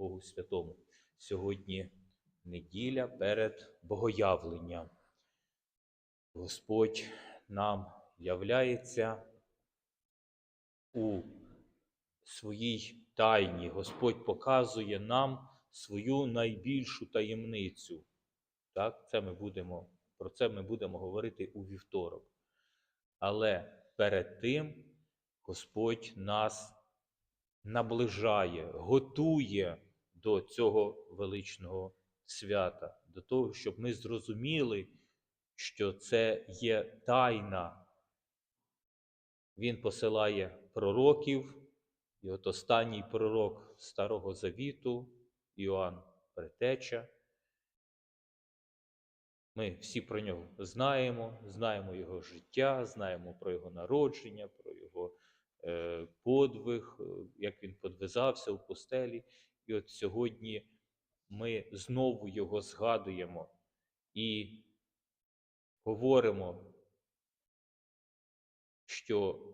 Богу Святому. Сьогодні неділя перед Богоявленням. Господь нам являється у своїй тайні. Господь показує нам свою найбільшу таємницю. Так, це ми будемо, про це ми будемо говорити у вівторок. Але перед тим Господь нас наближає, готує до цього величного свята, до того, щоб ми зрозуміли, що це є тайна. Він посилає пророків, і от останній пророк Старого Завіту, Іоанн Претеча. Ми всі про нього знаємо, знаємо його життя, знаємо про його народження, про його е, подвиг, е, як він подвизався у постелі. І от сьогодні ми знову його згадуємо і говоримо, що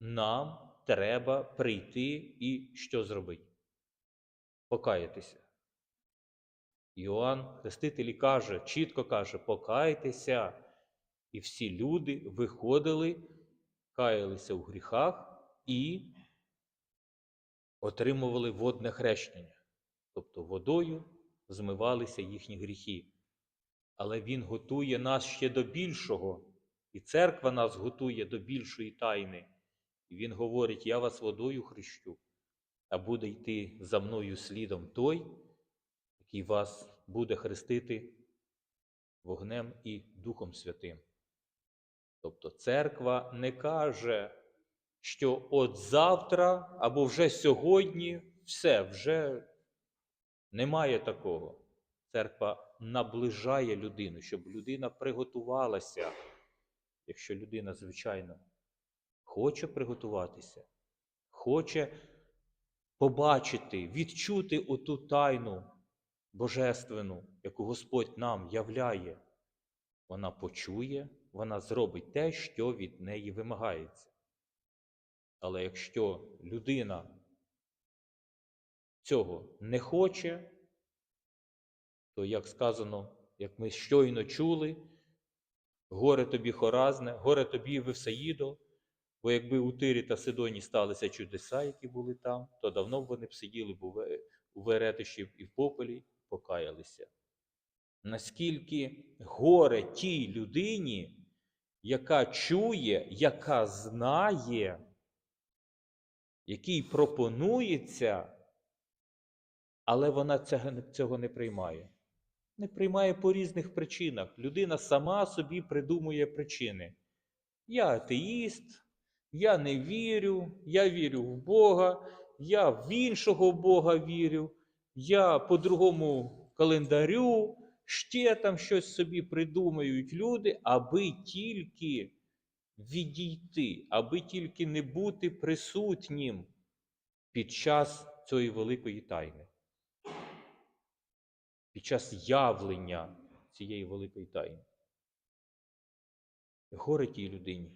нам треба прийти і що зробити? Покаятися. Іоанн Хреститель каже, чітко каже, покайтеся. І всі люди виходили, каялися у гріхах і отримували водне хрещення. Тобто водою змивалися їхні гріхи. Але Він готує нас ще до більшого, і церква нас готує до більшої тайни. І Він говорить: Я вас водою хрещу, а буде йти за мною слідом той, який вас буде хрестити вогнем і Духом Святим. Тобто церква не каже, що от завтра або вже сьогодні все, вже немає такого. Церква наближає людину, щоб людина приготувалася, якщо людина, звичайно, хоче приготуватися, хоче побачити, відчути оту тайну божественну, яку Господь нам являє, вона почує, вона зробить те, що від неї вимагається. Але якщо людина цього не хоче, то, як сказано, як ми щойно чули, горе тобі хоразне, горе тобі Вевсаїдо, бо якби у Тирі та Сидоні сталися чудеса, які були там, то давно б вони б сиділи у веретищі і в попелі, покаялися. Наскільки горе тій людині, яка чує, яка знає, який пропонується, але вона цього, не- приймає. Не приймає по різних причинах. Людина сама собі придумує причини. Я атеїст, я не вірю, я вірю в Бога, я в іншого Бога вірю, я по другому календарю, ще там щось собі придумають люди, аби тільки відійти, аби тільки не бути присутнім під час цієї великої тайни, під час явлення цієї великої тайни. Горе тій людині.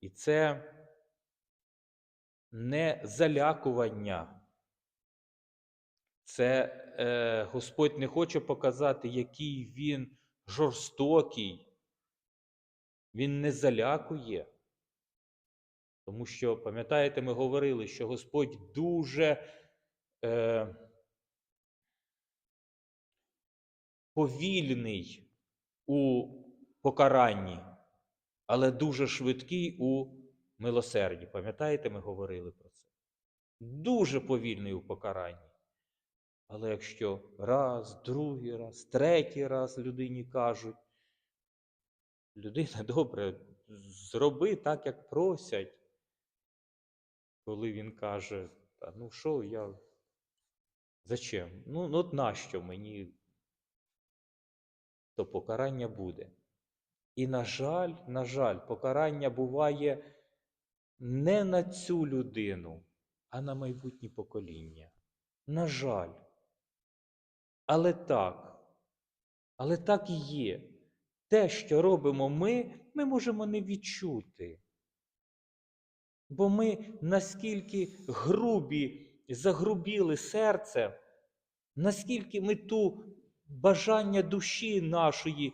І це не залякування. Це е, Господь не хоче показати, який він жорстокий. Він не залякує. Тому що, пам'ятаєте, ми говорили, що Господь дуже е, повільний у покаранні, але дуже швидкий у милосерді. Пам'ятаєте, ми говорили про це? Дуже повільний у покаранні. Але якщо раз, другий раз, третій раз людині кажуть, людина добре, зроби так, як просять. Коли він каже, та ну що я. Зачем? Ну, ну от нащо мені? То покарання буде. І, на жаль, на жаль, покарання буває не на цю людину, а на майбутні покоління. На жаль. Але так, але так і є. Те, що робимо ми, ми можемо не відчути. Бо ми наскільки грубі загрубіли серце, наскільки ми ту бажання душі нашої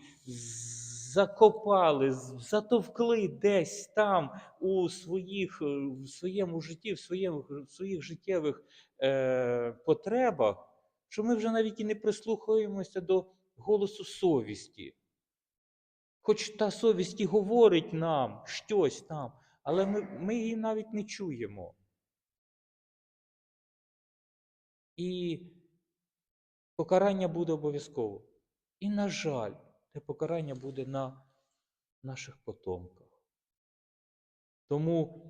закопали, затовкли десь там у своїх, е, в своєму житті, в, своєму, в своїх життєвих е, потребах, що ми вже навіть і не прислухаємося до голосу совісті. Хоч та совість і говорить нам щось там, але ми, ми її навіть не чуємо. І покарання буде обов'язково. І, на жаль, те покарання буде на наших потомках. Тому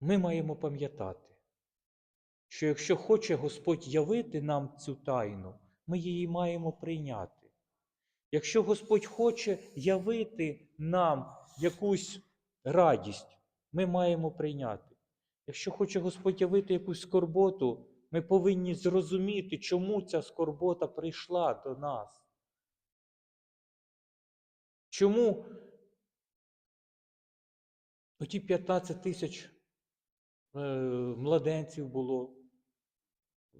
ми маємо пам'ятати, що якщо хоче Господь явити нам цю тайну, ми її маємо прийняти. Якщо Господь хоче явити нам якусь радість, ми маємо прийняти. Якщо хоче Господь явити якусь скорботу, ми повинні зрозуміти, чому ця скорбота прийшла до нас. Чому оті 15 тисяч е, младенців було е,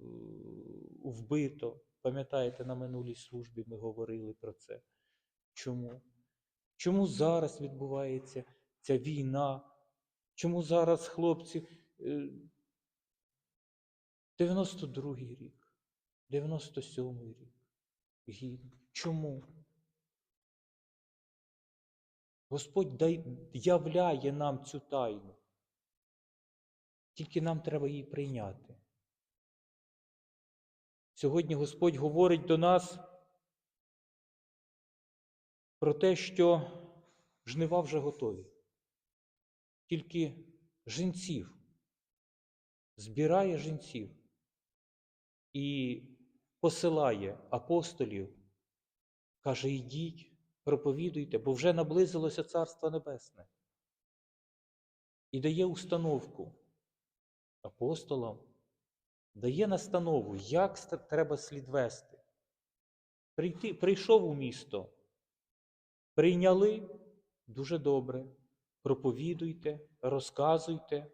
вбито? Пам'ятаєте, на минулій службі ми говорили про це. Чому? Чому зараз відбувається ця війна? Чому зараз хлопці? е, 92-й рік, 97-й рік гинуть. Чому? Господь дай- являє нам цю тайну. Тільки нам треба її прийняти. Сьогодні Господь говорить до нас про те, що жнива вже готові. Тільки жінців, збирає жінців і посилає апостолів, каже, йдіть, проповідуйте, бо вже наблизилося Царство Небесне. І дає установку апостолам, дає настанову, як треба слід вести. Прийти, прийшов у місто, прийняли дуже добре, проповідуйте, розказуйте,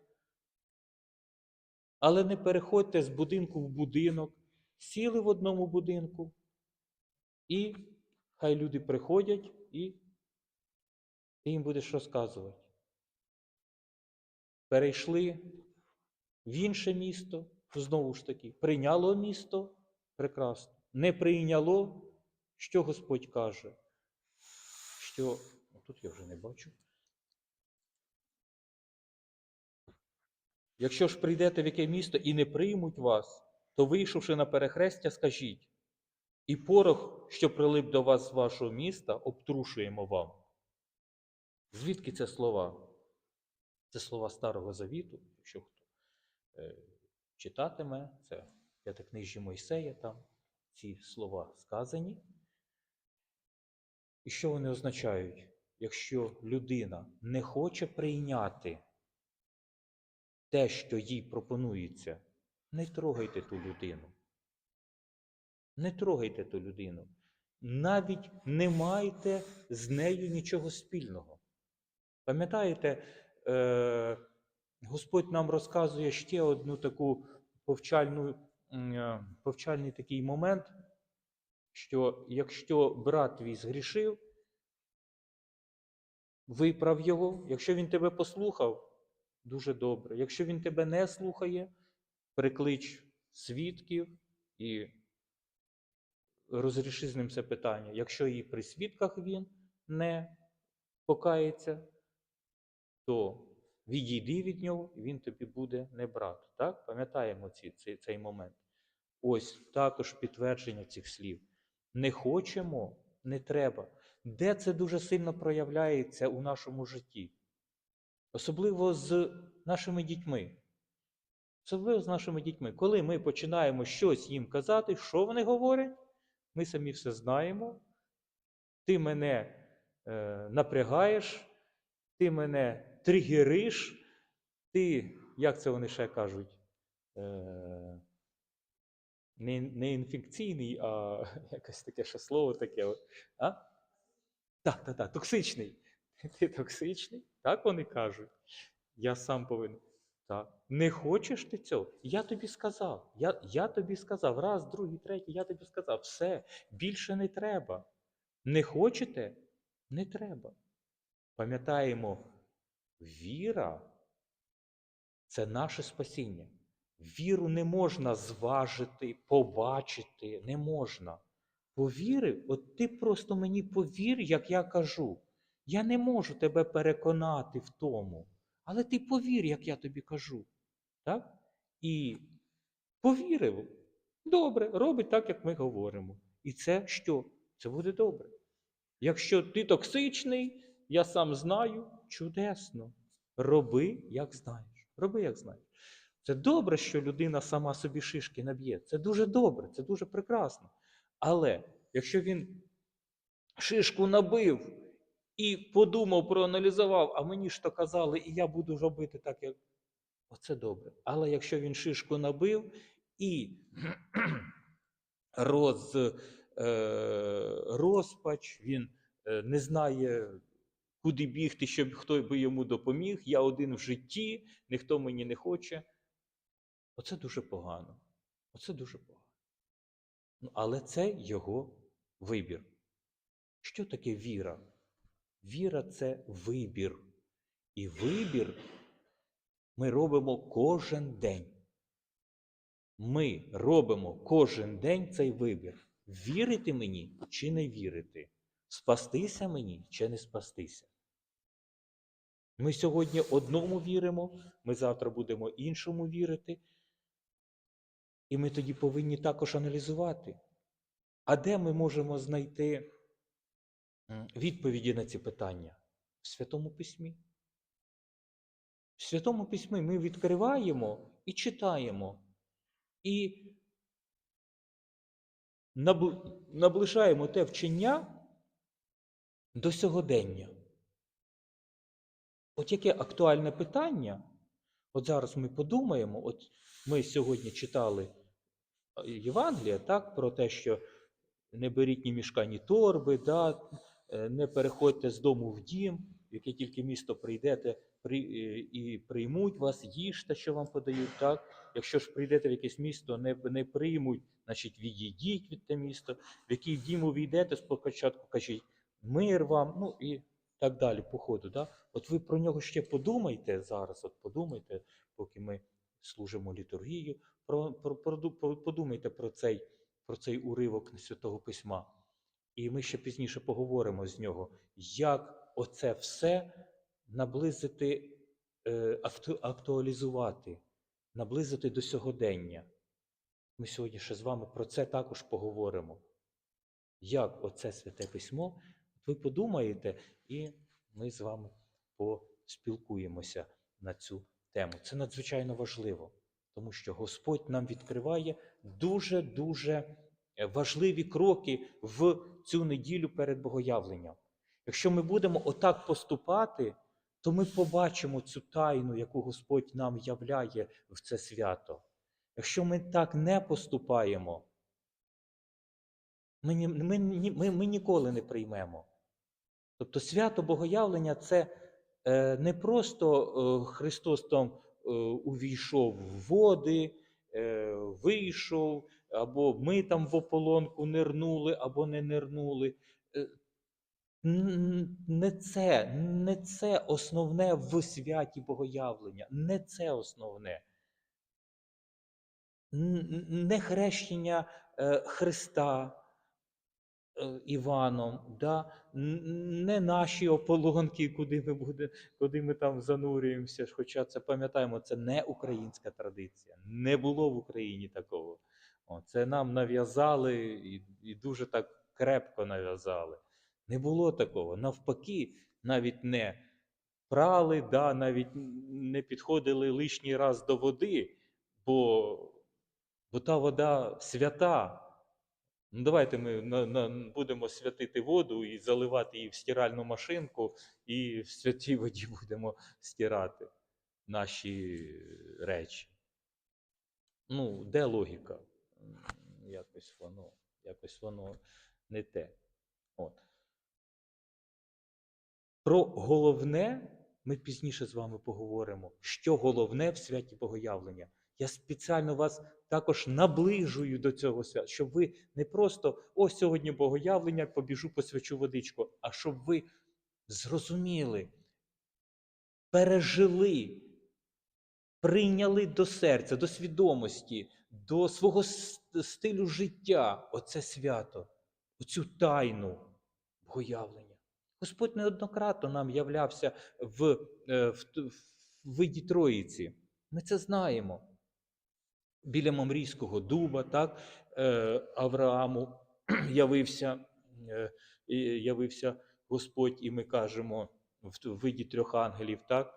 але не переходьте з будинку в будинок, сіли в одному будинку, і хай люди приходять, і ти їм будеш розказувати. Перейшли в інше місто, знову ж таки, прийняло місто прекрасно. Не прийняло, що Господь каже? Що ну, тут я вже не бачу. Якщо ж прийдете в яке місто і не приймуть вас, то вийшовши на перехрестя, скажіть, і порох, що прилип до вас з вашого міста, обтрушуємо вам. Звідки це слова? Це слова Старого Завіту, якщо хто е, читатиме, це п'ятикнижжі Мойсея, там ці слова сказані. І що вони означають? Якщо людина не хоче прийняти те, що їй пропонується, не трогайте ту людину. Не трогайте ту людину. Навіть не майте з нею нічого спільного. Пам'ятаєте, е, Господь нам розказує ще одну таку повчальну, е, повчальний такий момент, що якщо брат твій згрішив, виправ його, якщо він тебе послухав, дуже добре. Якщо він тебе не слухає, приклич свідків і розріши з ним це питання. Якщо і при свідках він не покається, то відійди від нього, і він тобі буде не брат. Так? Пам'ятаємо ці, цей, цей момент. Ось також підтвердження цих слів. Не хочемо, не треба. Де це дуже сильно проявляється у нашому житті? Особливо з нашими дітьми. Особливо з нашими дітьми. Коли ми починаємо щось їм казати, що вони говорять, ми самі все знаємо. Ти мене е, напрягаєш, ти мене тригериш, ти, як це вони ще кажуть, е, не, не інфекційний, а якесь таке ще слово таке. А? Так, так, так, токсичний. Ти токсичний, так вони кажуть. Я сам повинен. Так. Не хочеш ти цього? Я тобі сказав. Я, я тобі сказав. Раз, другий, третій, я тобі сказав. Все, більше не треба. Не хочете? Не треба. Пам'ятаємо, віра це наше спасіння. Віру не можна зважити, побачити, не можна. Повірив, от ти просто мені повір, як я кажу. Я не можу тебе переконати в тому, але ти повір, як я тобі кажу. Так? І повірив. Добре, робить так, як ми говоримо. І це що? Це буде добре. Якщо ти токсичний, я сам знаю, чудесно. Роби, як знаєш. Роби, як знаєш. Це добре, що людина сама собі шишки наб'є. Це дуже добре, це дуже прекрасно. Але якщо він шишку набив і подумав, проаналізував, а мені ж то казали, і я буду робити так, як. Оце добре. Але якщо він шишку набив і роз, е, розпач, він е, не знає, куди бігти, щоб хто би йому допоміг. Я один в житті, ніхто мені не хоче. Оце дуже погано. Оце дуже погано. Ну, але це його вибір. Що таке віра? Віра це вибір. І вибір ми робимо кожен день. Ми робимо кожен день цей вибір. Вірити мені чи не вірити? Спастися мені чи не спастися? Ми сьогодні одному віримо, ми завтра будемо іншому вірити. І ми тоді повинні також аналізувати, а де ми можемо знайти відповіді на ці питання? В Святому Письмі. В Святому Письмі ми відкриваємо і читаємо, і наближаємо те вчення до сьогодення. От яке актуальне питання? От зараз ми подумаємо, от ми сьогодні читали Євангелія, так, про те, що не беріть ні мішка, ні торби, да, е, не переходьте з дому в дім, в яке тільки місто прийдете при, е, і приймуть вас, їжте, що вам подають. так. Якщо ж прийдете в якесь місто, не, не приймуть, значить відійдіть від те місто, в який дім увійдете, спочатку кажіть мир вам, ну і так далі, по ходу. Да? От ви про нього ще подумайте зараз, от подумайте, поки ми служимо літургію, про, про, про, подумайте про цей, про цей уривок Святого Письма. І ми ще пізніше поговоримо з нього, як оце все наблизити, е, акту, актуалізувати, наблизити до сьогодення. Ми сьогодні ще з вами про це також поговоримо. Як оце святе письмо, ви подумаєте, і ми з вами поспілкуємося на цю тему. Це надзвичайно важливо, тому що Господь нам відкриває дуже-дуже важливі кроки в цю неділю перед Богоявленням. Якщо ми будемо отак поступати, то ми побачимо цю тайну, яку Господь нам являє в це свято. Якщо ми так не поступаємо, ми, ми, ми, ми ніколи не приймемо. Тобто свято Богоявлення це е, не просто е, Христос там е, увійшов в води, вийшов, або ми там в ополонку нирнули, або не нирнули. Не це, не це основне в святі Богоявлення, не це основне. Не хрещення Христа Іваном, да? не наші ополонки, куди ми, буде, куди ми там занурюємося. Хоча це пам'ятаємо, це не українська традиція. Не було в Україні такого. О, це нам нав'язали і, і дуже так крепко нав'язали. Не було такого. Навпаки, навіть не прали, да, навіть не підходили лишній раз до води, бо, бо та вода свята. Ну, давайте ми на, на, будемо святити воду і заливати її в стиральну машинку, і в святій воді будемо стирати наші речі. Ну, де логіка? Якось воно, якось воно не те. От. Про головне ми пізніше з вами поговоримо, що головне в святі Богоявлення. Я спеціально вас також наближую до цього свята, щоб ви не просто ось сьогодні Богоявлення, побіжу посвячу водичку, а щоб ви зрозуміли, пережили, прийняли до серця, до свідомості, до свого стилю життя оце свято, оцю тайну Богоявлення. Господь неоднократно нам являвся в, е, в, в виді Троїці. Ми це знаємо. Біля Мамрійського дуба, так, е, Аврааму явився, е, явився Господь, і ми кажемо в виді трьох ангелів, так?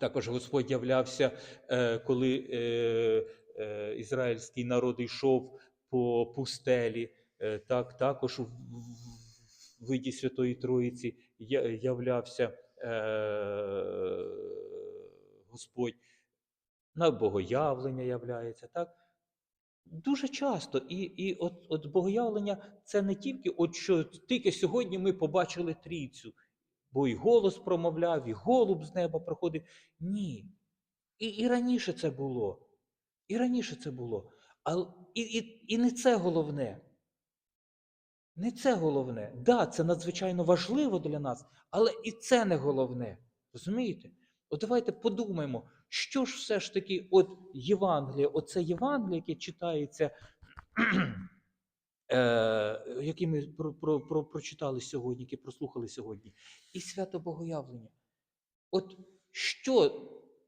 Також Господь являвся, е, коли ізраїльський народ йшов по пустелі, так, також в виді Святої Троїці являвся Господь, на богоявлення являється. так? Дуже часто. І, і от, от богоявлення це не тільки, от що тільки сьогодні ми побачили трійцю, бо і голос промовляв, і голуб з неба проходив. Ні. І, і раніше це було. І раніше це було. А, і, і, і не це головне. Не це головне. Да, це надзвичайно важливо для нас, але і це не головне. Розумієте? От давайте подумаємо, що ж все ж таки, от Євангеліє, оце Євангеліє, яке читається, е, яке ми про, про, про, прочитали сьогодні, яке прослухали сьогодні, і свято Богоявлення. От що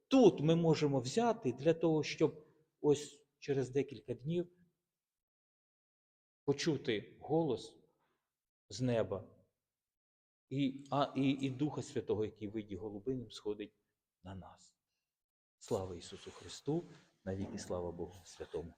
тут ми можемо взяти для того, щоб ось через декілька днів почути голос з неба і, а, і, і Духа Святого, який в виді голубиним сходить на нас. Слава Ісусу Христу, навіки слава Богу Святому.